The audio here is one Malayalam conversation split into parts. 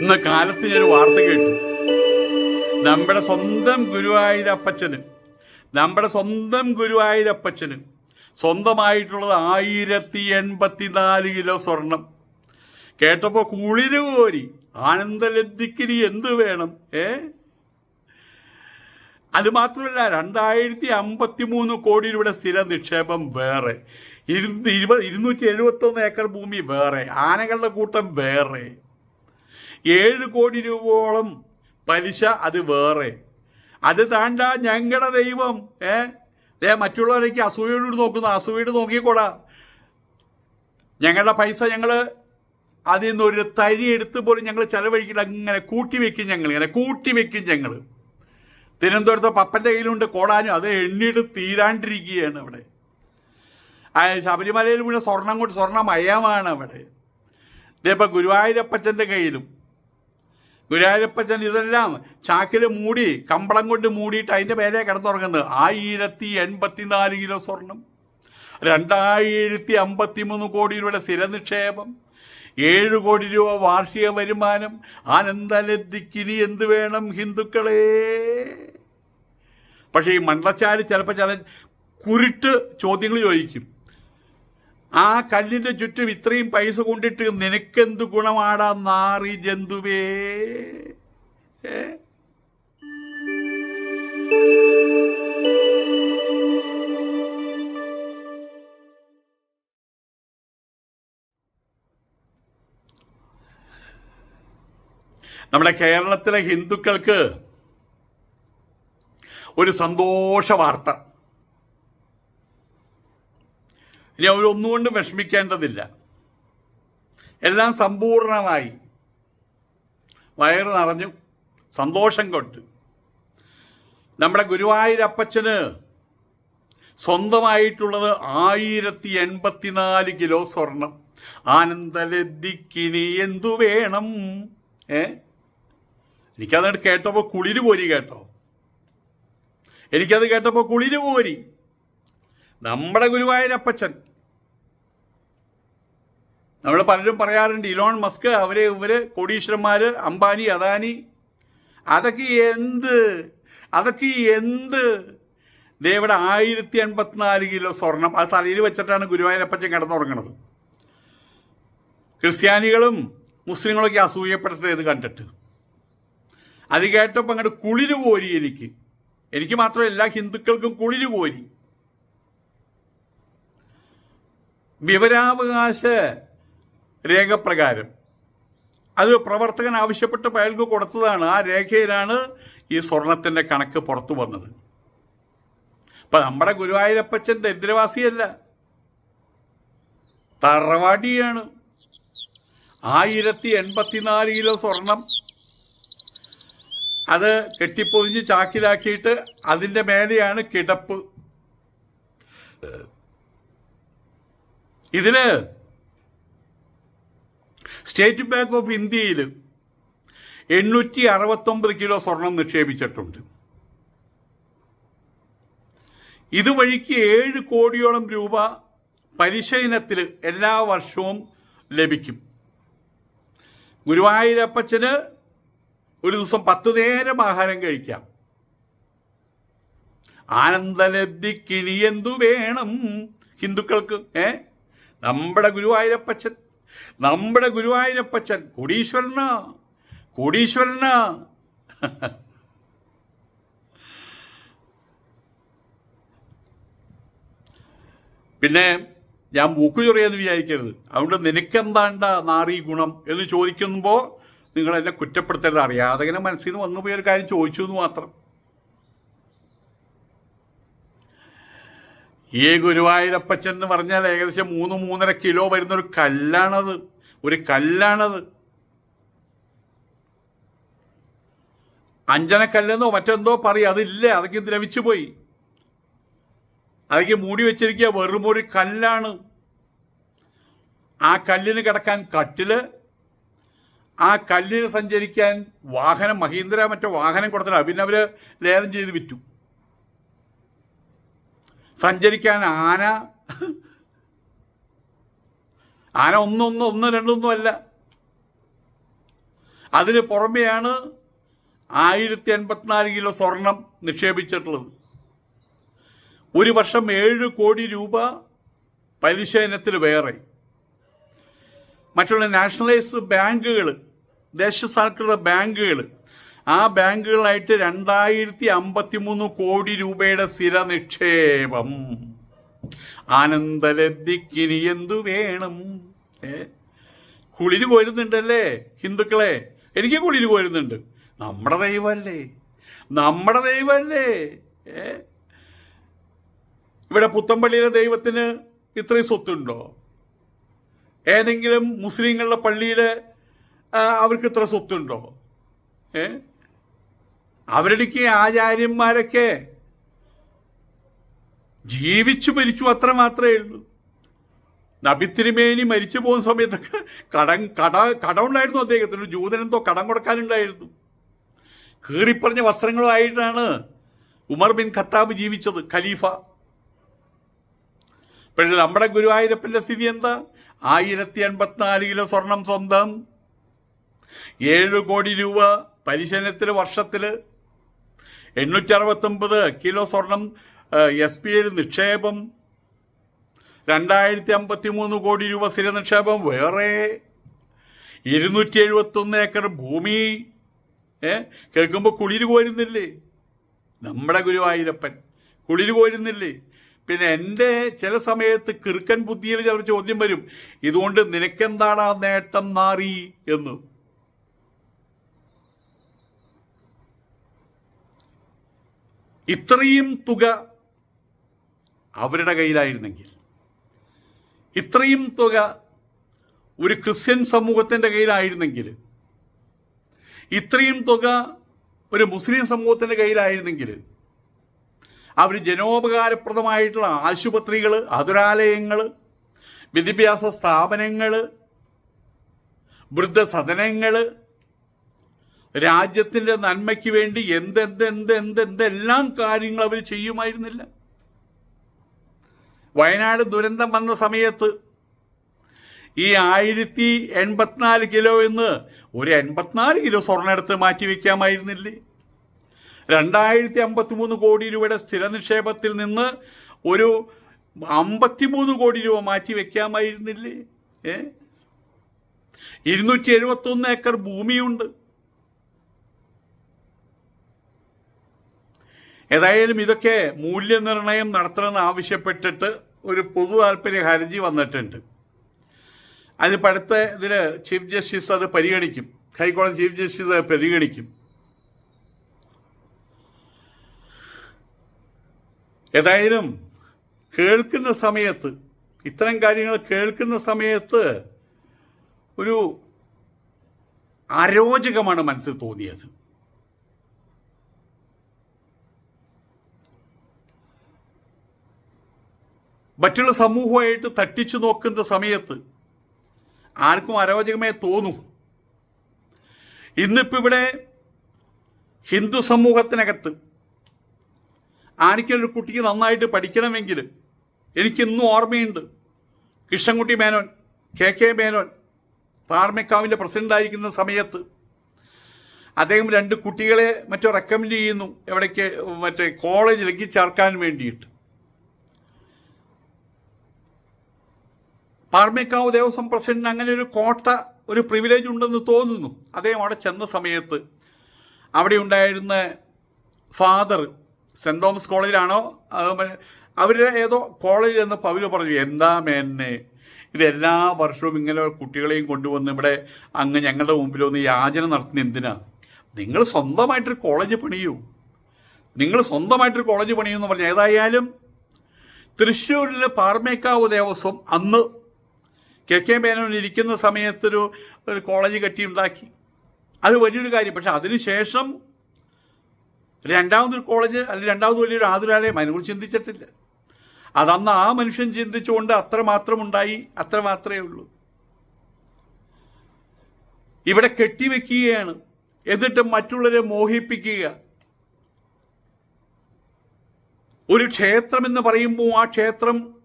ഇന്ന് കാലത്ത് ഞാൻ വാർത്ത കേട്ടു. നമ്മുടെ സ്വന്തം ഗുരുവായൂരപ്പച്ചന് നമ്മുടെ സ്വന്തം ഗുരുവായൂരപ്പച്ചന് സ്വന്തമായിട്ടുള്ളത് ആയിരത്തി എൺപത്തിനാല് കിലോ സ്വർണം. കേട്ടപ്പോൾ കുളിര് കോരി ആനന്ദലബ്ധിക്കിനി എന്ത് വേണം ഏ? അത് മാത്രമല്ല രണ്ടായിരത്തി അമ്പത്തി മൂന്ന് കോടി രൂപയുടെ സ്ഥിര നിക്ഷേപം വേറെ. ഇരുന്ന് ഇരുപത് ഇരുന്നൂറ്റി എഴുപത്തൊന്ന് ഏക്കർ ഭൂമി വേറെ. ആനകളുടെ കൂട്ടം വേറെ. ഏഴ് കോടി രൂപയോളം പലിശ അത് വേറെ. അത് താണ്ട ഞങ്ങളുടെ ദൈവം ഏ? ദേ മറ്റുള്ളവരേക്ക് അസൂയോട് നോക്കുന്നു. അസൂയോട് നോക്കിക്കോടാ. ഞങ്ങളുടെ പൈസ ഞങ്ങൾ അതിൽ നിന്ന് ഒരു തരി എടുത്ത് പോലും ഞങ്ങൾ ചെലവഴിക്കില്ല. അങ്ങനെ കൂട്ടി വെക്കും ഞങ്ങൾ ഇങ്ങനെ കൂട്ടി വെക്കും ഞങ്ങൾ തിരുവനന്തപുരത്തെ പപ്പന്റെ കയ്യിലുണ്ട് കോടാനും അത് എണ്ണിട്ട് തീരാണ്ടിരിക്കുകയാണ് അവിടെ. ശബരിമലയിൽ വീണ സ്വർണം കൊണ്ട് സ്വർണമയമാണ് അവിടെ. ഇതേപ്പോൾ ഗുരുവായൂരപ്പച്ചന്റെ കയ്യിലും ഗുരുവായൂരപ്പച്ചൻ ഇതെല്ലാം ചാക്കിൽ മൂടി കമ്പളം കൊണ്ട് മൂടിയിട്ട് അതിന്റെ മേലെ കിടന്നുറങ്ങുന്നത് ആയിരത്തി എൺപത്തിനാല് കിലോ സ്വർണം രണ്ടായിരത്തി അമ്പത്തി മൂന്ന് കോടി രൂപയുടെ സ്ഥിര നിക്ഷേപം ഏഴ് കോടി രൂപ വാർഷിക വരുമാനം ആനന്ദലദ്ധിക്കിനി എന്ത് വേണം ഹിന്ദുക്കളെ? പക്ഷേ ഈ മണ്ടച്ചാൽ ചിലപ്പോൾ ചില കുരുട്ട് ചോദ്യങ്ങൾ ചോദിക്കും. ആ കല്ലിന്റെ ചുറ്റും ഇത്രയും പൈസ കൊണ്ടിട്ട് നിനക്കെന്ത് ഗുണമാടാ നാറി ജന്തുവേ? നമ്മുടെ കേരളത്തിലെ ഹിന്ദുക്കൾക്ക് ഒരു സന്തോഷ വാർത്ത. ഇനി അവരൊന്നുകൊണ്ടും വിഷമിക്കേണ്ടതില്ല. എല്ലാം സമ്പൂർണമായി. വയറ് നിറഞ്ഞു. സന്തോഷം കൊണ്ട്. നമ്മുടെ ഗുരുവായൂരപ്പച്ചന് സ്വന്തമായിട്ടുള്ളത് ആയിരത്തി എൺപത്തിനാല് കിലോ സ്വർണം. ആനന്ദലദ്ദിക്കിനി എന്തു വേണം? ഏ? എനിക്കത് കേട്ടപ്പോൾ കുളിര് കോരി കേട്ടോ. എനിക്കത് കേട്ടപ്പോൾ കുളിര് കോരി. നമ്മുടെ ഗുരുവായൂരപ്പച്ചൻ. നമ്മൾ പലരും പറയാറുണ്ട് ഇലോൺ മസ്ക് അവർ ഇവർ കോടീശ്വരന്മാര് അംബാനി അദാനി. അതൊക്കെ എന്ത്? അതൊക്കെ എന്ത്? ദേവിടെ ആയിരത്തി എൺപത്തിനാല് കിലോ സ്വർണം അത് തലയിൽ വെച്ചിട്ടാണ് ഗുരുവായൂരപ്പച്ചൻ കിടന്നുറങ്ങണത്. ക്രിസ്ത്യാനികളും മുസ്ലിങ്ങളൊക്കെ അസൂയപ്പെടട്ടെ ഇത് കണ്ടിട്ട്. അത് കേട്ടപ്പോൾ അങ്ങോട്ട് കുളിര് കോരി എനിക്ക്. എനിക്ക് മാത്രമല്ല എല്ലാ ഹിന്ദുക്കൾക്കും കുളിര് കോരി വിവരാവകാശ രേഖപ്രകാരം. അത് പ്രവർത്തകൻ ആവശ്യപ്പെട്ട് അയാൾക്ക് കൊടുത്തതാണ്. ആ രേഖയിലാണ് ഈ സ്വർണത്തിന്റെ കണക്ക് പുറത്തു വന്നത്. അപ്പം നമ്മുടെ ഗുരുവായൂരപ്പച്ചൻ ദരിദ്രവാസിയല്ല തറവാടിയാണ്. ആയിരത്തി എൺപത്തിനാല് കിലോ സ്വർണം. അത് കെട്ടിപ്പൊതിഞ്ഞ് ചാക്കിലാക്കിയിട്ട് അതിന്റെ മേലെയാണ് കിടപ്പ്. ഇതിൽ സ്റ്റേറ്റ് ബാങ്ക് ഓഫ് ഇന്ത്യയിൽ എണ്ണൂറ്റി അറുപത്തൊമ്പത് കിലോ സ്വർണം നിക്ഷേപിച്ചിട്ടുണ്ട്. ഇതുവഴിക്ക് ഏഴ് കോടിയോളം രൂപ പലിശ ഇനത്തിൽ എല്ലാ വർഷവും ലഭിക്കും. ഗുരുവായൂരപ്പച്ചന് ഒരു ദിവസം പത്ത് നേരം ആഹാരം കഴിക്കാം. ആനന്ദലബ്ധിക്കിനി എന്തു വേണം ഹിന്ദുക്കൾക്ക് ഏ? നമ്മുടെ ഗുരുവായൂരപ്പച്ചൻ നമ്മുടെ ഗുരുവായൂരപ്പച്ചൻ കോടീശ്വരന് കോടീശ്വരന്. പിന്നെ ഞാൻ മൂക്ക് ചൊറിയെന്ന് വിചാരിക്കരുത്. അതുകൊണ്ട് നിനക്കെന്താണ്ട നാറി ഗുണം എന്ന് ചോദിക്കുമ്പോൾ നിങ്ങൾ എന്നെ കുറ്റപ്പെടുത്തരുത്. അറിയാതെ ഇങ്ങനെ മനസ്സിൽ നിന്ന് വന്നു പോയൊരു കാര്യം ചോദിച്ചു എന്ന് മാത്രം. ഈ ഗുരുവായൂരപ്പച്ചൻ എന്ന് പറഞ്ഞാൽ ഏകദേശം മൂന്ന് മൂന്നര കിലോ വരുന്ന ഒരു കല്ലാണത്. ഒരു കല്ലാണത്. അഞ്ജനക്കല്ലെന്നോ മറ്റെന്തോ പറയും. അതില്ല അതൊക്കെ ദ്രവിച്ചു പോയി. അതൊക്കെ മൂടി വെച്ചിരിക്കുക. വെറും ഒരു കല്ലാണ്. ആ കല്ലിന് കിടക്കാൻ കട്ടിൽ. ആ കല്ലിന് സഞ്ചരിക്കാൻ വാഹനം മഹീന്ദ്ര മറ്റോ വാഹനം കൊടുത്തില്ല. പിന്നെ അവർ ലേലം ചെയ്ത് വിറ്റു. സഞ്ചരിക്കാൻ ആന ആന ഒന്നൊന്നും ഒന്നും രണ്ടൊന്നും അല്ല. അതിന് പുറമെയാണ് ആയിരത്തി എൺപത്തിനാല് കിലോ സ്വർണം നിക്ഷേപിച്ചിട്ടുള്ളത്. ഒരു വർഷം ഏഴ് കോടി രൂപ പലിശ ഇനത്തിൽ വേറെ. മറ്റുള്ള നാഷണലൈസ് ബാങ്കുകൾ ദേശസാൽകൃത ബാങ്കുകൾ ആ ബാങ്കുകളായിട്ട് രണ്ടായിരത്തി അമ്പത്തി മൂന്ന് കോടി രൂപയുടെ സ്ഥിര നിക്ഷേപം ആനന്ദലബ്ധിക്കിനി എന്തു വേണം? ഏ? കുളിര് കോരുന്നുണ്ടല്ലേ ഹിന്ദുക്കളെ? എനിക്ക് കുളിര് കോരുന്നുണ്ട്. നമ്മുടെ ദൈവമല്ലേ നമ്മുടെ ദൈവമല്ലേ ഏ? ഇവിടെ പുത്തമ്പള്ളിയിലെ ദൈവത്തിന് ഇത്രയും സ്വത്തുണ്ടോ? ഏതെങ്കിലും മുസ്ലിങ്ങളുടെ പള്ളിയിൽ അവർക്ക് ഇത്ര സ്വത്തുണ്ടോ? ഏ? അവരുടെക്ക് ആചാര്യന്മാരൊക്കെ ജീവിച്ചു മരിച്ചു അത്ര മാത്രമേ ഉള്ളൂ. നബിത്തിരുമേനി മരിച്ചു പോകുന്ന സമയത്തൊക്കെ കടം കട കടമുണ്ടായിരുന്നു അദ്ദേഹത്തിന്. ജൂതനെന്തോ കടം കൊടുക്കാനുണ്ടായിരുന്നു. കീറിപ്പറഞ്ഞ വസ്ത്രങ്ങളുമായിട്ടാണ് ഉമർ ബിൻ ഖത്താബ് ജീവിച്ചത് ഖലീഫ. പക്ഷേ നമ്മുടെ ഗുരുവായൂരപ്പന്റെ സ്ഥിതി എന്താ? ആയിരത്തി എൺപത്തിനാല് കിലോ സ്വർണം സ്വന്തം. ഏഴ് കോടി രൂപ പരിശീലനത്തിൽ വർഷത്തിൽ എണ്ണൂറ്റി അറുപത്തൊമ്പത് കിലോ സ്വർണം എസ് പി ഐയിൽ നിക്ഷേപം രണ്ടായിരത്തി അമ്പത്തി മൂന്ന് കോടി രൂപ സ്ഥിര നിക്ഷേപം വേറെ ഇരുന്നൂറ്റി എഴുപത്തൊന്ന് ഏക്കർ ഭൂമി ഏ കേൾക്കുമ്പോൾ കുളിര് കോരുന്നില്ലേ? നമ്മുടെ ഗുരുവായൂരപ്പൻ കുളിര് കോരുന്നില്ലേ? പിന്നെ എന്റെ ചില സമയത്ത് കിറുക്കൻ ബുദ്ധിയിൽ ചില ചോദ്യം വരും ഇതുകൊണ്ട് നിനക്കെന്താണ് ആ നേട്ടം നാറി? എന്ന്. ഇത്രയും തുക അവരുടെ കയ്യിലായിരുന്നെങ്കിൽ ഇത്രയും തുക ഒരു ക്രിസ്ത്യൻ സമൂഹത്തിന്റെ കയ്യിലായിരുന്നെങ്കിൽ ഇത്രയും തുക ഒരു മുസ്ലിം സമൂഹത്തിന്റെ കയ്യിലായിരുന്നെങ്കിൽ അവർ ജനോപകാരപ്രദമായിട്ടുള്ള ആശുപത്രികൾ അതുരാലയങ്ങൾ വിദ്യാഭ്യാസ സ്ഥാപനങ്ങൾ വൃദ്ധസദനങ്ങൾ രാജ്യത്തിന്റെ നന്മയ്ക്ക് വേണ്ടി എന്തെന്തെന്തെന്തെന്തെല്ലാം കാര്യങ്ങൾ അവർ ചെയ്യുമായിരുന്നില്ല. വയനാട് ദുരന്തം വന്ന സമയത്ത് ഈ ആയിരത്തി എൺപത്തിനാല് കിലോ എന്ന് ഒരു എൺപത്തിനാല് കിലോ സ്വർണം എടുത്ത് മാറ്റി വയ്ക്കാമായിരുന്നില്ലേ രണ്ടായിരത്തി അമ്പത്തി മൂന്ന് കോടി രൂപയുടെ സ്ഥിര നിക്ഷേപത്തിൽ നിന്ന് ഒരു അമ്പത്തിമൂന്ന് കോടി രൂപ മാറ്റി വെക്കാമായിരുന്നില്ലേ? ഏ? ഇരുന്നൂറ്റി എഴുപത്തൊന്ന് ഏക്കർ ഭൂമിയുണ്ട്. ഏതായാലും ഇതൊക്കെ മൂല്യനിർണയം നടത്തണമെന്ന് ആവശ്യപ്പെട്ടിട്ട് ഒരു പൊതു താല്പര്യ ഹർജി വന്നിട്ടുണ്ട്. അതിന് അടുത്ത ഇതിൽ ചീഫ് ജസ്റ്റിസ് അത് പരിഗണിക്കും. ഹൈക്കോടതി ചീഫ് ജസ്റ്റിസ് അത് പരിഗണിക്കും. ഏതായാലും കേൾക്കുന്ന സമയത്ത് ഇത്തരം കാര്യങ്ങൾ കേൾക്കുന്ന സമയത്ത് ഒരു അരോചകമാണ് മനസ്സിൽ തോന്നിയത്. മറ്റുള്ള സമൂഹമായിട്ട് തട്ടിച്ചു നോക്കുന്ന സമയത്ത് ആർക്കും അരോചകമേ തോന്നും. ഇന്നിപ്പോൾ ഇവിടെ ഹിന്ദു സമൂഹത്തിനകത്ത് ആർക്കൊരു കുട്ടിക്ക് നന്നായിട്ട് പഠിക്കണമെങ്കിൽ എനിക്കിന്നും ഓർമ്മയുണ്ട്. Krishnankutty Menon K K Menon president പ്രസിഡന്റായിരിക്കുന്ന സമയത്ത് അദ്ദേഹം രണ്ട് കുട്ടികളെ മറ്റോ റെക്കമെൻഡ് ചെയ്യുന്നു. എവിടേക്ക് മറ്റേ കോളേജിലേക്ക് ചേർക്കാൻ വേണ്ടിയിട്ട്. പാർമേക്കാവ് ദേവസ്വം പ്രസിഡന്റിന് അങ്ങനെ ഒരു കോട്ട ഒരു പ്രിവിലേജ് ഉണ്ടെന്ന് തോന്നുന്നു. അദ്ദേഹം അവിടെ ചെന്ന സമയത്ത് അവിടെ ഉണ്ടായിരുന്ന ഫാദർ സെന്റ് തോമസ് കോളേജിലാണോ അവരുടെ ഏതോ കോളേജിൽ എന്ന് അവർ പറഞ്ഞു എന്താ മേന്നെ? ഇത് എല്ലാ വർഷവും ഇങ്ങനെ കുട്ടികളെയും കൊണ്ടുവന്ന് ഇവിടെ അങ്ങ് ഞങ്ങളുടെ മുമ്പിൽ ഒന്ന് യാചന നടത്തുന്ന എന്തിനാ? നിങ്ങൾ സ്വന്തമായിട്ടൊരു കോളേജ് പണിയൂ. നിങ്ങൾ സ്വന്തമായിട്ടൊരു കോളേജ് പണിയൂ എന്ന് പറഞ്ഞു. ഏതായാലും തൃശ്ശൂരിലെ പാർമേക്കാവ് ദേവസ്വം അന്ന് കെ കെ മേനോൻ ഇരിക്കുന്ന സമയത്തൊരു ഒരു കോളേജ് കെട്ടിയുണ്ടാക്കി അത് വലിയൊരു കാര്യം. പക്ഷെ അതിനുശേഷം രണ്ടാമതൊരു കോളേജ് അല്ലെങ്കിൽ രണ്ടാമത് വലിയൊരു ആതുരാലയം അതിനെക്കുറിച്ച് ചിന്തിച്ചിട്ടില്ല. അതന്ന് ആ മനുഷ്യൻ ചിന്തിച്ചുകൊണ്ട് അത്ര മാത്രമുണ്ടായി അത്ര മാത്രമേ ഉള്ളൂ. ഇവിടെ കെട്ടിവെക്കുകയാണ്. എന്നിട്ട് മറ്റുള്ളവരെ മോഹിപ്പിക്കുക. ഒരു ക്ഷേത്രം എന്ന് പറയുമ്പോൾ ആ ക്ഷേത്രം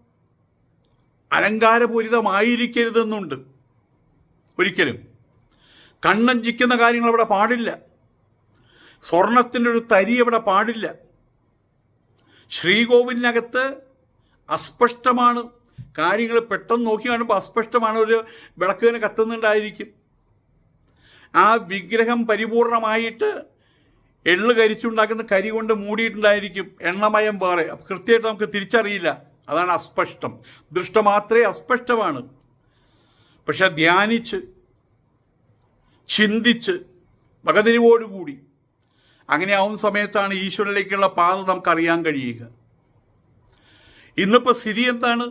അലങ്കാരപൂരിതമായിരിക്കരുതെന്നുണ്ട്. ഒരിക്കലും. കണ്ണഞ്ചിക്കുന്ന കാര്യങ്ങൾ അവിടെ പാടില്ല. സ്വർണത്തിന്റെ ഒരു തരി അവിടെ പാടില്ല. ശ്രീകോവിലിനകത്ത് അസ്പഷ്ടമാണ്. കാര്യങ്ങൾ പെട്ടെന്ന് നോക്കി കാണുമ്പോൾ അസ്പഷ്ടമാണ്. ഒരു വിളക്ക് തന്നെ കത്തുന്നുണ്ടായിരിക്കും. ആ വിഗ്രഹം പരിപൂർണമായിട്ട് എള്ള് കരിച്ചുണ്ടാക്കുന്ന കരി കൊണ്ട് മൂടിയിട്ടുണ്ടായിരിക്കും. എണ്ണമയം വേറെ. കൃത്യമായിട്ട് നമുക്ക് തിരിച്ചറിയില്ല. അതാണ് അസ്പഷ്ടം. ദൃഷ്ടമാത്രേ അസ്പഷ്ടമാണ്. പക്ഷെ ധ്യാനിച്ച് ചിന്തിച്ച് ഭഗതിരിവോടുകൂടി അങ്ങനെ ആവുന്ന സമയത്താണ് ഈശ്വരനിലേക്കുള്ള പാത നമുക്കറിയാൻ കഴിയുക. ഇന്നിപ്പോൾ സ്ഥിതി എന്താണ്?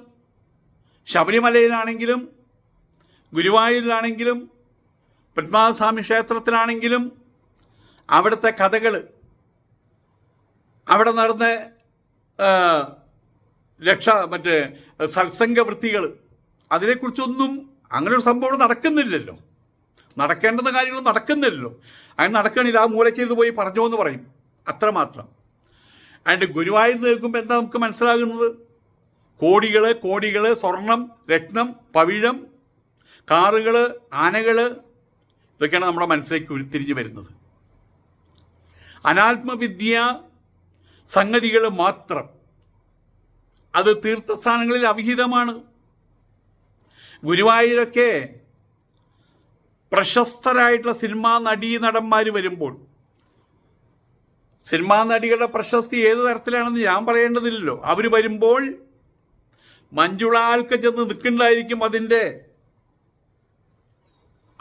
ശബരിമലയിലാണെങ്കിലും ഗുരുവായൂരിലാണെങ്കിലും പത്മനാഭസ്വാമി ക്ഷേത്രത്തിലാണെങ്കിലും അവിടുത്തെ കഥകൾ അവിടെ നടന്ന ലക്ഷ മറ്റേ സത്സംഗ വൃത്തികൾ അതിനെക്കുറിച്ചൊന്നും അങ്ങനെ ഒരു സംഭവം നടക്കുന്നില്ലല്ലോ. നടക്കേണ്ടുന്ന കാര്യങ്ങൾ നടക്കുന്നില്ലല്ലോ. അങ്ങനെ നടക്കണില്ല ആ മൂലയ്ക്കരുത് പോയി പറഞ്ഞോ എന്ന് പറയും. അത്രമാത്രം. അതിന്റെ ഗുരുവായൂർ നിൽക്കുമ്പോൾ എന്താ നമുക്ക് മനസ്സിലാകുന്നത്? കോടികൾ കോടികൾ സ്വർണം രത്നം പവിഴം കാറുകൾ ആനകൾ ഇതൊക്കെയാണ് നമ്മുടെ മനസ്സിലേക്ക് ഉരുത്തിരിഞ്ഞ് വരുന്നത്. അനാത്മവിദ്യ സംഗതികൾ മാത്രം അത് തീർത്ഥസ്ഥാനങ്ങളിൽ അവിഹിതമാണ്. ഗുരുവായൂരൊക്കെ പ്രശസ്തരായിട്ടുള്ള സിനിമാ നടീ നടന്മാർ വരുമ്പോൾ. സിനിമാ നടികളുടെ പ്രശസ്തി ഏത് തരത്തിലാണെന്ന് ഞാൻ പറയേണ്ടതില്ലല്ലോ. അവർ വരുമ്പോൾ മഞ്ജുളാൽക്ക് ചെന്ന് നിൽക്കുന്നുണ്ടായിരിക്കും അതിന്റെ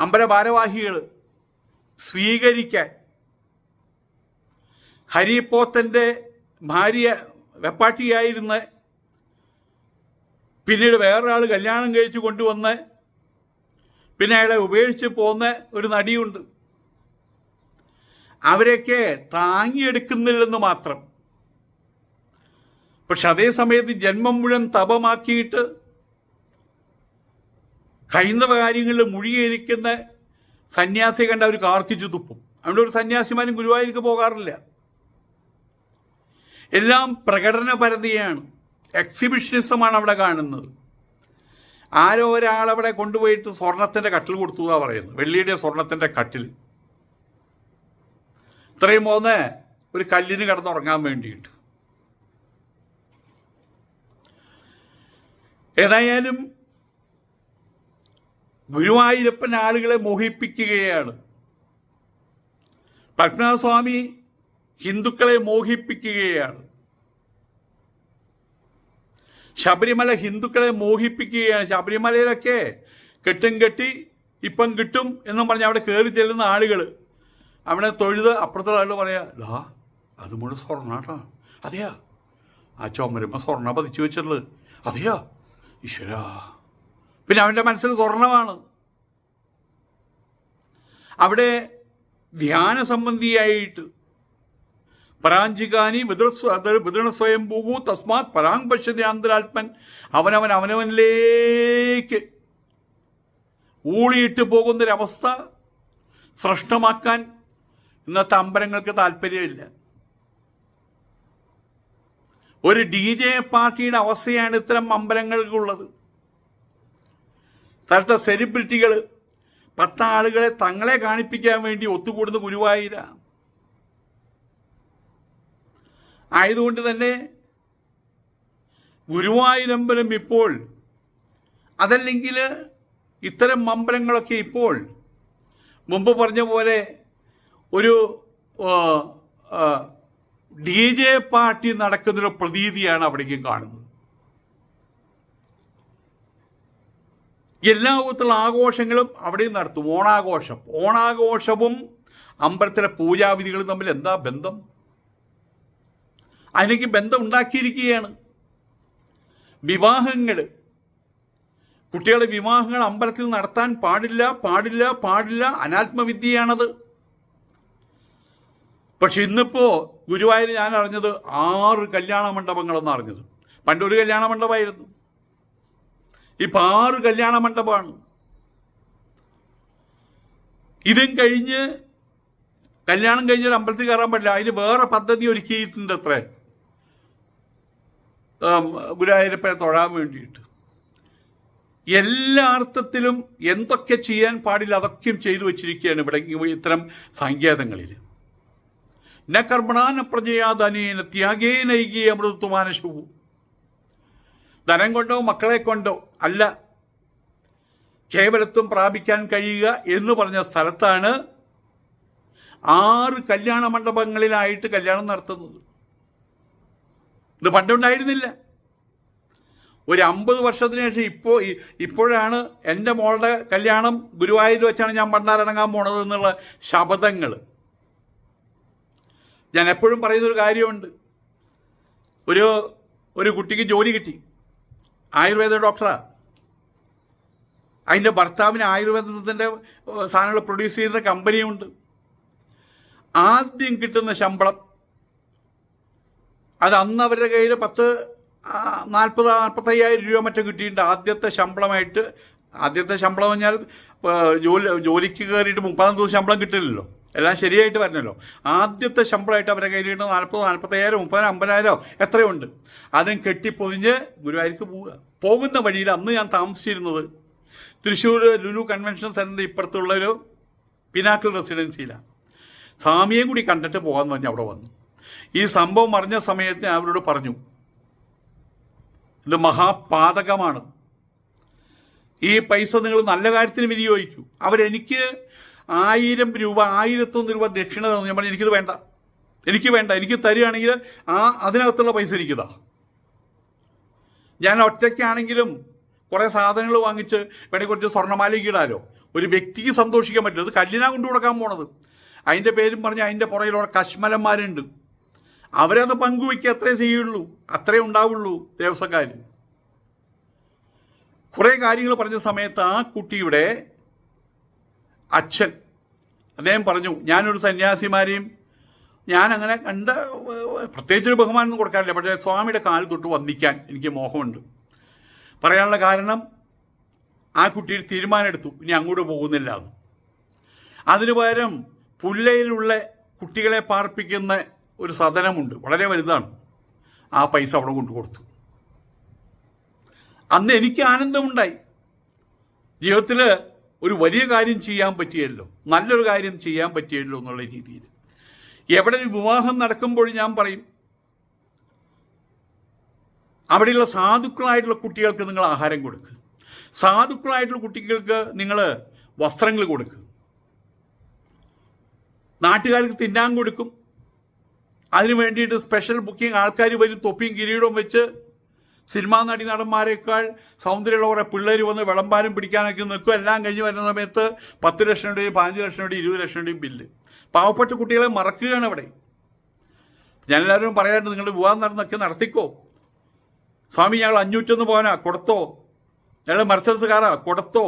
അമ്പല ഭാരവാഹികൾ സ്വീകരിക്കാൻ. ഹരിപ്പോത്തന്റെ ഭാര്യ വെപ്പാട്ടിയായിരുന്ന പിന്നീട് വേറൊരാൾ കല്യാണം കഴിച്ച് കൊണ്ടുവന്ന് പിന്നെ അയാളെ ഉപേക്ഷിച്ച് പോകുന്ന ഒരു നടിയുണ്ട്. അവരെയൊക്കെ താങ്ങിയെടുക്കുന്നില്ലെന്ന് മാത്രം. പക്ഷെ അതേ സമയത്ത് ജന്മം മുഴുവൻ തപമാക്കിയിട്ട് ഹൈന്ദവ കാര്യങ്ങളിൽ മുഴുകിയിരിക്കുന്ന സന്യാസിയെ കണ്ട് അവർ കാർക്കിച്ചു തുപ്പും. അവിടെ ഒരു സന്യാസിമാരും ഗുരുവായൂർക്ക് പോകാറില്ല. എല്ലാം പ്രകടനപരതയാണ് എക്സിബിഷനിസമാണ് അവിടെ കാണുന്നത്. ആരോ ഒരാൾ ഒരാളവിടെ കൊണ്ടുപോയിട്ട് സ്വർണത്തിന്റെ കട്ടിൽ കൊടുത്തു എന്നാ പറയുന്നത്. വെള്ളിയുടെ സ്വർണത്തിന്റെ കട്ടിൽ. ഇത്രയും പോന്ന് ഒരു കല്ലിന് കിടന്നുറങ്ങാൻ വേണ്ടിയിട്ട്. ഏതായാലും ഗുരുവായൂരപ്പൻ ആളുകളെ മോഹിപ്പിക്കുകയാണ്. പത്മനാഭസ്വാമി ഹിന്ദുക്കളെ മോഹിപ്പിക്കുകയാണ്. ശബരിമല ഹിന്ദുക്കളെ മോഹിപ്പിക്കുകയാണ്. ശബരിമലയിലൊക്കെ കെട്ടും കെട്ടി ഇപ്പം കിട്ടും എന്നും പറഞ്ഞ് അവിടെ കയറി ചെല്ലുന്ന ആളുകൾ അവിടെ തൊഴുത് അപ്പുറത്തുള്ള ആളുകൾ പറയാ ലാ അത് മുഴുവൻ സ്വർണാട്ടോ. അതെയാ? ആ ചുമരുമ്പ സ്വർണ പതിച്ചു വെച്ചിട്ടുള്ളത്. അതെയാ? ഈശ്വരാ. പിന്നെ അവന്റെ മനസ്സിൽ സ്വർണമാണ്. അവിടെ ധ്യാന സംബന്ധിയായിട്ട് പരാഞ്ചികാനി വിതൃണ സ്വയം പോകൂ തസ്മാത് പരാങ് പശ്യതി അന്തരാത്മൻ. അവനവൻ അവനവനിലേക്ക് ഊളിയിട്ട് പോകുന്നൊരവസ്ഥ സൃഷ്ടമാക്കാൻ ഇന്നത്തെ അമ്പലങ്ങൾക്ക് താല്പര്യമില്ല. ഒരു ഡി ജെ പാർട്ടിയുടെ അവസ്ഥയാണ് ഇത്തരം അമ്പലങ്ങൾക്കുള്ളത്. തരത്തെ സെലിബ്രിറ്റികൾ പത്താളുകളെ തങ്ങളെ കാണിപ്പിക്കാൻ വേണ്ടി ഒത്തുകൂടുന്ന ഗുരുവായൂര ആയതുകൊണ്ട് തന്നെ ഗുരുവായൂരമ്പലം ഇപ്പോൾ അതല്ലെങ്കിൽ ഇത്തരം അമ്പലങ്ങളൊക്കെ ഇപ്പോൾ മുമ്പ് പറഞ്ഞ പോലെ ഒരു ഡി ജെ പാർട്ടി നടക്കുന്നൊരു പ്രതീതിയാണ് അവിടേക്കും കാണുന്നത്. എല്ലാ വിധത്തിലുള്ള ആഘോഷങ്ങളും അവിടെയും നടത്തും. ഓണാഘോഷം. ഓണാഘോഷവും അമ്പലത്തിലെ പൂജാവിധികളും തമ്മിൽ എന്താ ബന്ധം? അതിലേക്ക് ബന്ധം ഉണ്ടാക്കിയിരിക്കുകയാണ്. വിവാഹങ്ങൾ. കുട്ടികളെ വിവാഹങ്ങൾ അമ്പലത്തിൽ നടത്താൻ പാടില്ല പാടില്ല പാടില്ല. അനാത്മവിദ്യയാണത്. പക്ഷെ ഇന്നിപ്പോ ഗുരുവായൂർ ഞാൻ അറിഞ്ഞത് ആറ് കല്യാണ മണ്ഡപങ്ങളെന്ന് അറിഞ്ഞത്. പണ്ടൊരു കല്യാണ മണ്ഡപമായിരുന്നു. ഇപ്പൊ ആറ് കല്യാണ മണ്ഡപമാണ്. ഇതും കഴിഞ്ഞ് കല്യാണം കഴിഞ്ഞൊരു അമ്പലത്തിൽ കയറാൻ പറ്റില്ല. അതിന് വേറെ പദ്ധതി ഒരുക്കിയിട്ടുണ്ട് അത്ര. ഗുരുവായൂരപ്പനെ തൊഴാൻ വേണ്ടിയിട്ട്. എല്ലാ അർത്ഥത്തിലും എന്തൊക്കെ ചെയ്യാൻ പാടില്ല അതൊക്കെയും ചെയ്തു വെച്ചിരിക്കുകയാണ് ഇവിടെ ഇത്തരം സങ്കേതങ്ങളിൽ. ന കർമ്മണാന പ്രജയാധനേന ത്യാഗേനൈകി അമൃതത്വമാനശുവും ധനം കൊണ്ടോ മക്കളെ കൊണ്ടോ അല്ല. കേവലത്വം പ്രാപിക്കാൻ കഴിയുക എന്ന് പറഞ്ഞ സ്ഥലത്താണ് ആറ് കല്യാണ മണ്ഡപങ്ങളിലായിട്ട് കല്യാണം നടത്തുന്നത്. ഇത് പണ്ടുണ്ടായിരുന്നില്ല. ഒരു അമ്പത് വർഷത്തിന് ശേഷം ഇപ്പോൾ ഇപ്പോഴാണ് എന്റെ മോളുടെ കല്യാണം ഗുരുവായൂരിൽ വെച്ചാണ് ഞാൻ പണ്ടാരടങ്ങാൻ പോണത് എന്നുള്ള ശബ്ദങ്ങൾ ഞാൻ എപ്പോഴും പറയുന്നൊരു കാര്യമുണ്ട്. ഒരു ഒരു കുട്ടിക്ക് ജോലി കിട്ടി. ആയുർവേദ ഡോക്ടറാണ് അതിന്റെ ഭർത്താവിന് ആയുർവേദത്തിന്റെ സാധനങ്ങൾ പ്രൊഡ്യൂസ് ചെയ്യുന്ന കമ്പനിയുണ്ട്. ആദ്യം കിട്ടുന്ന ശമ്പളം അത് അന്ന് അവരുടെ കയ്യിൽ പത്ത് നാൽപ്പത് നാൽപ്പത്തയ്യായിരം രൂപ മറ്റും കിട്ടിയിട്ടുണ്ട്. ആദ്യത്തെ ശമ്പളമായിട്ട് ആദ്യത്തെ ശമ്പളം പറഞ്ഞാൽ ജോലി ജോലിക്ക് കയറിയിട്ട് മുപ്പതാം ദിവസം ശമ്പളം കിട്ടില്ലല്ലോ. എല്ലാം ശരിയായിട്ട് വരണല്ലോ. ആദ്യത്തെ ശമ്പളമായിട്ട് കയ്യിൽ കിട്ടുന്ന നാൽപ്പത് നാൽപ്പത്തയ്യായിരം മുപ്പതിനായിരം അമ്പതിനായിരം എത്രയുണ്ട്? അതും കെട്ടിപ്പൊതിഞ്ഞ് ഗുരുവായൂർക്ക് പോവുക. പോകുന്ന വഴിയിൽ അന്ന് ഞാൻ താമസിച്ചിരുന്നത് തൃശ്ശൂർ ലുലു കൺവെൻഷൻ സെന്ററിന്റെ ഇപ്പുറത്തുള്ളൊരു പിനാക്കിൾ റെസിഡൻസിയിലാണ്. സ്വാമിയെയും കൂടി കണ്ടിട്ട് പോകാമെന്ന് പറഞ്ഞ് അവിടെ വന്നു. ഈ സംഭവം അറിഞ്ഞ സമയത്ത് ഞാൻ അവരോട് പറഞ്ഞു ഇത് മഹാപാതകമാണ്. ഈ പൈസ നിങ്ങൾ നല്ല കാര്യത്തിന് വിനിയോഗിക്കൂ. അവരെനിക്ക് ആയിരം രൂപ ആയിരത്തൊന്ന് രൂപ ദക്ഷിണ തന്നു. ഞാൻ പറഞ്ഞു എനിക്കിത് വേണ്ട. എനിക്ക് വേണ്ട. എനിക്ക് തരികയാണെങ്കിൽ ആ അതിനകത്തുള്ള പൈസ എനിക്കിതാ. ഞാൻ ഒറ്റയ്ക്കാണെങ്കിലും കുറേ സാധനങ്ങൾ വാങ്ങിച്ച് വേണമെങ്കിൽ കുറച്ച് സ്വർണമാലയ്ക്ക് ഇടാലോ. ഒരു വ്യക്തിക്ക് സന്തോഷിക്കാൻ പറ്റും അത് കല്ലിനാ കൊണ്ടു കൊടുക്കാൻ പോണത്. അതിന്റെ പേരും പറഞ്ഞ് അതിന്റെ പുറകിലുള്ള കശ്മലന്മാരുണ്ട്. അവരത് പങ്കുവയ്ക്കുക അത്രേ ചെയ്യുള്ളൂ അത്രേ ഉണ്ടാവുള്ളൂ ദേവസ്വക്കാർ കുറേ കാര്യങ്ങൾ പറഞ്ഞ സമയത്ത് ആ കുട്ടിയുടെ അച്ഛൻ അദ്ദേഹം പറഞ്ഞു ഞാനൊരു സന്യാസിമാരെയും ഞാൻ അങ്ങനെ കണ്ട പ്രത്യേകിച്ചൊരു ബഹുമാനമൊന്നും കൊടുക്കാറില്ല പക്ഷേ സ്വാമിയുടെ കാൽ തൊട്ട് വന്ദിക്കാൻ എനിക്ക് മോഹമുണ്ട്. പറയാനുള്ള കാരണം ആ കുട്ടി തീരുമാനമെടുത്തു ഇനി അങ്ങോട്ട് പോകുന്നില്ല അതിനു പകരം പുല്ലയിലുള്ള കുട്ടികളെ പാർപ്പിക്കുന്ന ഒരു സദനമുണ്ട് വളരെ വലുതാണ്. ആ പൈസ അവിടെ കൊണ്ടു കൊടുത്തു. അന്ന് എനിക്ക് ആനന്ദമുണ്ടായി. ജീവിതത്തിൽ ഒരു വലിയ കാര്യം ചെയ്യാൻ പറ്റിയല്ലോ. നല്ലൊരു കാര്യം ചെയ്യാൻ പറ്റിയല്ലോ എന്നുള്ള രീതിയിൽ. എവിടെ ഒരു വിവാഹം നടക്കുമ്പോൾ ഞാൻ പറയും അവിടെയുള്ള സാധുക്കളായിട്ടുള്ള കുട്ടികൾക്ക് നിങ്ങൾ ആഹാരം കൊടുക്കുക സാധുക്കളായിട്ടുള്ള കുട്ടികൾക്ക് നിങ്ങൾ വസ്ത്രങ്ങൾ കൊടുക്കുക നാട്ടുകാർക്ക് തിന്നാൻ കൊടുക്കും. അതിനു വേണ്ടിയിട്ട് സ്പെഷ്യൽ ബുക്കിംഗ് ആൾക്കാർ വരും തൊപ്പിയും കിരീടവും വെച്ച്. സിനിമാ നടി നടന്മാരെക്കാൾ കുറെ പിള്ളേർ വന്ന് വിളമ്പാനും പിടിക്കാനൊക്കെ നിൽക്കും. എല്ലാം കഴിഞ്ഞ് വരുന്ന സമയത്ത് പത്ത് ലക്ഷം രൂപയും പതിനഞ്ച് ലക്ഷം രൂപയും ഇരുപത് ലക്ഷം രൂപയും ബില്ല്. പാവപ്പെട്ട കുട്ടികളെ മറക്കുകയാണ് അവിടെ. ഞാൻ എല്ലാവരും പറയാണ്ട് നിങ്ങൾ വിവാഹം നടന്നൊക്കെ നടത്തിക്കോ. സ്വാമി ഞങ്ങൾ അഞ്ഞൂറ്റൊന്ന് പോകാനാ കൊടുത്തോ. ഞങ്ങൾ മെർസൽസ് കാറാ കൊടുത്തോ.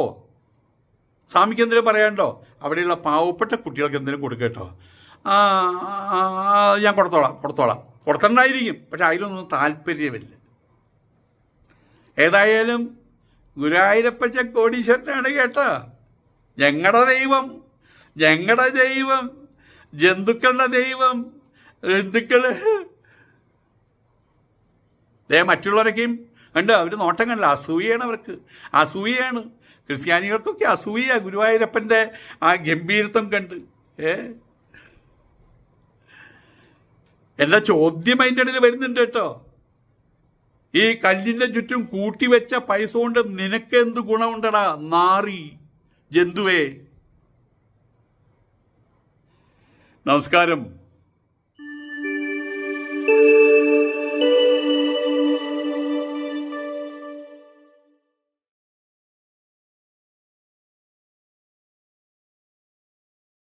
സ്വാമിക്ക് എന്തെങ്കിലും പറയാണ്ടോ അവിടെയുള്ള പാവപ്പെട്ട കുട്ടികൾക്ക് എന്തെങ്കിലും കൊടുക്കട്ടോ ഞാൻ കൊടുത്തോളാം കൊടുത്തോളാം. കൊടുത്തണ്ടായിരിക്കും പക്ഷെ അതിലൊന്നും താല്പര്യമില്ല. ഏതായാലും ഗുരുവായൂരപ്പച്ച കോടീശ്വരനാണ് കേട്ടോ. ഞങ്ങളുടെ ദൈവം ഞങ്ങളുടെ ദൈവം ജന്തുക്കളുടെ ദൈവം ജന്തുക്കൾ ദേ മറ്റുള്ളവരൊക്കെയും ഉണ്ട് അവർ നോട്ടം കണ്ടില്ല അസൂയാണ് അവർക്ക്. അസൂയാണ് ക്രിസ്ത്യാനികൾക്കൊക്കെ അസൂയ ഗുരുവായൂരപ്പന്റെ ആ ഗംഭീരത്വം കണ്ട്. ഏ? എന്റെ ചോദ്യം അതിന്റെ ഇടയിൽ വരുന്നുണ്ട് കേട്ടോ. ഈ കല്ലിന്റെ ചുറ്റും കൂട്ടി വെച്ച പൈസ കൊണ്ട് നിനക്ക് എന്ത് ഗുണമുണ്ടടാ? നാറി ജന്തുവേ. നമസ്കാരം.